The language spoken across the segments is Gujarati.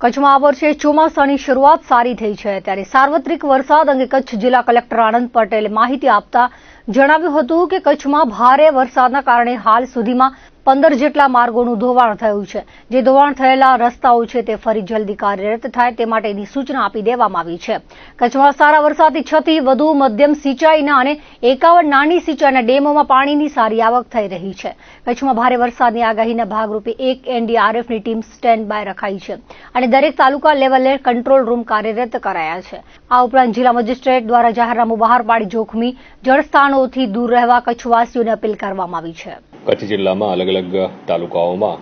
કચ્છમાં આ વર્ષે ચોમાસાની શરૂઆત સારી થઈ છે. ત્યારે સાર્વત્રિક વરસાદ અંગે કચ્છ જિલ્લા કલેક્ટર આનંદ પટેલે માહિતી આપતા જણાવ્યું હતું કે કચ્છમાં ભારે વરસાદના કારણે હાલ સુધીમાં પંદર જેટલા માર્ગોનું ધોવાણ થયું છે. જે ધોવાણ થયેલા રસ્તાઓ છે તે ફરી જલ્દી કાર્યરત થાય તે માટેની સૂચના આપી દેવામાં આવી છે. કચ્છમાં સારા વરસાદથી છ વધુ મધ્યમ સિંચાઈના અને એકાવન નાની સિંચાઈના ડેમોમાં પાણીની સારી આવક થઈ રહી છે. કચ્છમાં ભારે વરસાદની આગાહીના ભાગરૂપે એક એનડીઆરએફની ટીમ સ્ટેન્ડ બાય રખાઈ છે અને દરેક તાલુકા લેવલે કંટ્રોલ રૂમ કાર્યરત કરાયા છે. આ ઉપરાંત જિલ્લા મેજિસ્ટ્રેટ દ્વારા જાહેરનામું બહાર પાડી જોખમી જળસ્થાનોથી દૂર રહેવા કચ્છવાસીઓને અપીલ કરવામાં આવી છે. કચ્છ જિલ્લામાં અલગ અલગ તાલુકાઓમાં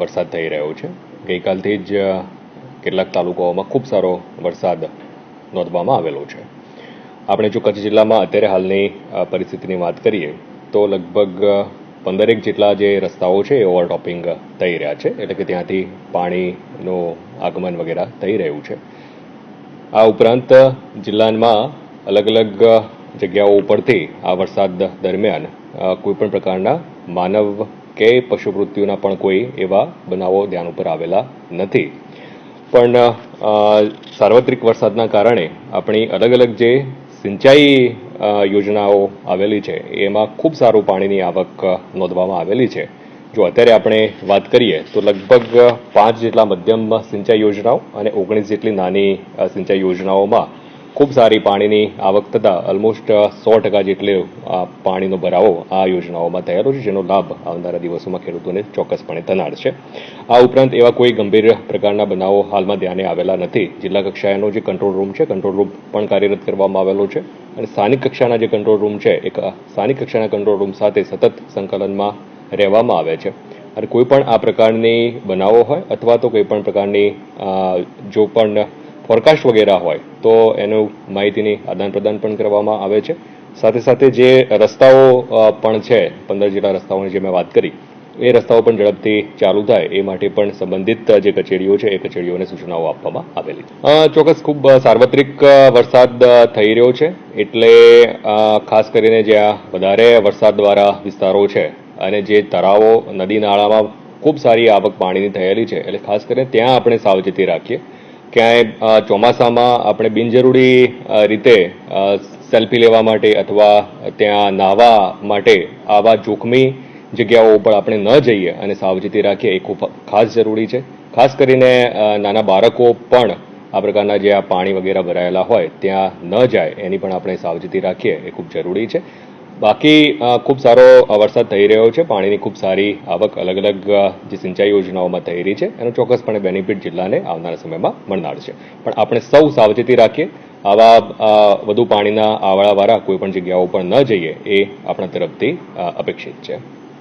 વરસાદ થઈ રહ્યો છે. ગઈકાલથી જ કેટલાક તાલુકાઓમાં ખૂબ સારો વરસાદ નોંધવામાં આવેલો છે. આપણે જો કચ્છ જિલ્લામાં અત્યારે હાલની પરિસ્થિતિની વાત કરીએ, તો લગભગ પંદરેક જેટલા જે રસ્તાઓ છે એ ઓવરટોપિંગ થઈ રહ્યા છે. એટલે કે ત્યાંથી પાણીનું આગમન વગેરે થઈ રહ્યું છે. આ ઉપરાંત જિલ્લામાં અલગ અલગ જગ્યાઓ ઉપરથી આ વરસાદ દરમિયાન કોઈપણ કોઈ પણ પ્રકારના માનવ કે પશુ મૃત્યુના પણ કોઈ એવા બનાવો ધ્યાન ઉપર આવેલા નથી. પણ સાર્વત્રિક વરસાદના કારણે આપણી અલગ અલગ જે સિંચાઈ યોજનાઓ આવેલી છે, એમાં ખૂબ સારું પાણીની આવક નોંધવામાં આવેલી છે. જો અત્યારે આપણે વાત કરીએ, તો લગભગ પાંચ જેટલા મધ્યમ સિંચાઈ યોજનાઓ અને ઓગણીસ જેટલી નાની સિંચાઈ યોજનાઓમાં ખૂબ સારી પાણીની આવક થતાં ઓલમોસ્ટ સો ટકા જેટલે આ પાણીનો ભરાવો આ યોજનાઓમાં થયેલો છે, જેનો લાભ આવનારા દિવસોમાં ખેડૂતોને ચોક્કસપણે થનાર છે. આ ઉપરાંત એવા કોઈ ગંભીર પ્રકારના બનાવો હાલમાં ધ્યાને આવેલા નથી. જિલ્લા કક્ષાએનો જે કંટ્રોલ રૂમ છે કંટ્રોલ રૂમ પણ કાર્યરત કરવામાં આવેલો છે અને સ્થાનિક કક્ષાના જે કંટ્રોલ રૂમ છે, એક સ્થાનિક કક્ષાના કંટ્રોલ રૂમ સાથે સતત સંકલનમાં રહેવામાં આવે છે. અને કોઈ પણ આ પ્રકારની બનાવો હોય અથવા તો કોઈ પણ પ્રકારની જો પણ ફોરકાસ્ટ વગેરે હોય તો એનું માહિતીની આદાન પ્રદાન પણ કરવામાં આવે છે. સાથે સાથે જે રસ્તાઓ પણ છે, પંદર જેટલા રસ્તાઓની જે મેં વાત કરી, એ રસ્તાઓ પણ ઝડપથી ચાલુ થાય, એ માટે પણ સંબંધિત જે કચેરીઓ છે, એ કચેરીઓને સૂચનાઓ આપવામાં આવેલી. ચોક્કસ ખૂબ સાર્વત્રિક વરસાદ થઈ રહ્યો છે, એટલે ખાસ કરીને જ્યાં વધારે વરસાદ દ્વારા વિસ્તારો છે, અને જે તળાવો, નદી, નાળામાં ખૂબ સારી આવક પાણીની થયેલી છે, એટલે ખાસ કરીને ત્યાં આપણે સાવચેતી રાખીએ. ક્યાંય ચોમાસામાં આપણે બિનજરૂરી રીતે સેલ્ફી લેવા માટે અથવા ત્યાં નાહવા માટે આવા જોખમી જગ્યાઓ ઉપર આપણે ન જઈએ અને સાવચેતી રાખીએ, એ ખૂબ ખાસ જરૂરી છે. ખાસ કરીને નાના બાળકો પણ આ પ્રકારના જે આ પાણી વગેરે ભરાયેલા હોય, ત્યાં ન જાય, એની પણ આપણે સાવચેતી રાખીએ, એ ખૂબ જરૂરી છે. બાકી ખૂબ સારો વરસાદ થઈ રહ્યો છે. પાણીની ખૂબ સારી આવક અલગ અલગ જે સિંચાઈ યોજનાઓમાં થઈ રહી છે. એનો ચોક્કસપણે બેનિફિટ જિલ્લાને આવનારા સમયમાં મળનાર છે. પણ આપણે સૌ સાવચેતી રાખીએ, આવા વધુ પાણીના આવાળાવાળા કોઈ પણ જગ્યાઓ પર ન જઈએ એ આપણા તરફથી અપેક્ષિત છે.